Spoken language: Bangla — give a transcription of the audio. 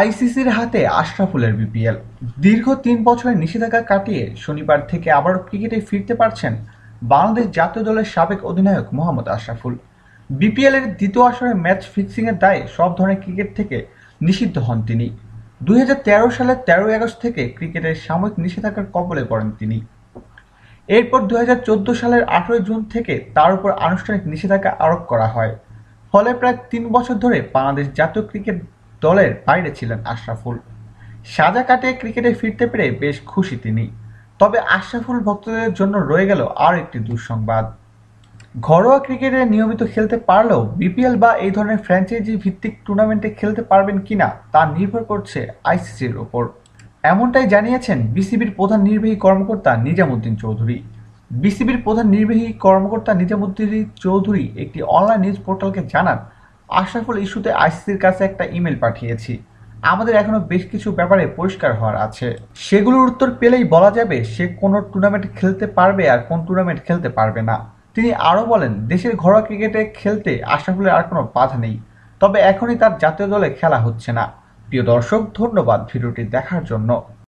আইসিসির হাতে আশরাফুলের বিপিএল। দীর্ঘ তিন বছরের নিষেধাজ্ঞা কাটিয়ে শনিবার থেকে আবারও ক্রিকেটে ফিরতে পারছেন বাংলাদেশ জাতীয় দলের সাবেক অধিনায়ক মোহাম্মদ আশরাফুল। বিপিএল এর দ্বিতীয় আসরে ম্যাচ ফিক্সিংয়ের দায়ে সব ধরনের ক্রিকেট থেকে নিষিদ্ধ হন তিনি। দুই সালের তেরোই আগস্ট থেকে ক্রিকেটের সাময়িক নিষেধাজ্ঞার কবলে পড়েন তিনি। এরপর দুই হাজার চোদ্দ সালের আঠারোই জুন থেকে তার উপর আনুষ্ঠানিক নিষেধাজ্ঞা আরোপ করা হয়। ফলে প্রায় তিন বছর ধরে বাংলাদেশ জাতীয় ক্রিকেট দলের বাইরে ছিলেন আশরাফুল। সাজা কাটিয়ে ক্রিকেটে ফিরতে পেরে বেশ খুশি তিনি। তবে আশরাফুল ভক্তদের জন্য রয়ে গেল আর একটি দুঃসংবাদ। ঘরোয়া ক্রিকেটে নিয়মিত খেলতে পারলেও বিপিএল বা এই ধরনের ফ্র্যাঞ্চাইজি ভিত্তিক টুর্নামেন্টে খেলতে পারবেন কিনা তা নির্ভর করছে আইসিসির ওপর। এমনটাই জানিয়েছেন বিসিবির প্রধান নির্বাহী কর্মকর্তা নিজামুদ্দিন চৌধুরী। বিসিবির প্রধান নির্বাহী কর্মকর্তা নিজামুদ্দিন চৌধুরী একটি অনলাইন নিউজ পোর্টালকে জানান আশরাফুল ইস্যুতে আইসিসির কাছে একটা ইমেল পাঠিয়েছি। আমাদের এখনও বেশ কিছু ব্যাপারে পরিষ্কার হওয়ার আছে। সেগুলোর উত্তর পেলেই বলা যাবে সে কোন টুর্নামেন্ট খেলতে পারবে আর কোন টুর্নামেন্ট খেলতে পারবে না। তিনি আরও বলেন, দেশের ঘরোয়া ক্রিকেটে খেলতে আশরাফুলের আর কোনো বাধা নেই। তবে এখনই তার জাতীয় দলে খেলা হচ্ছে না। প্রিয় দর্শক, ধন্যবাদ ভিডিওটি দেখার জন্য।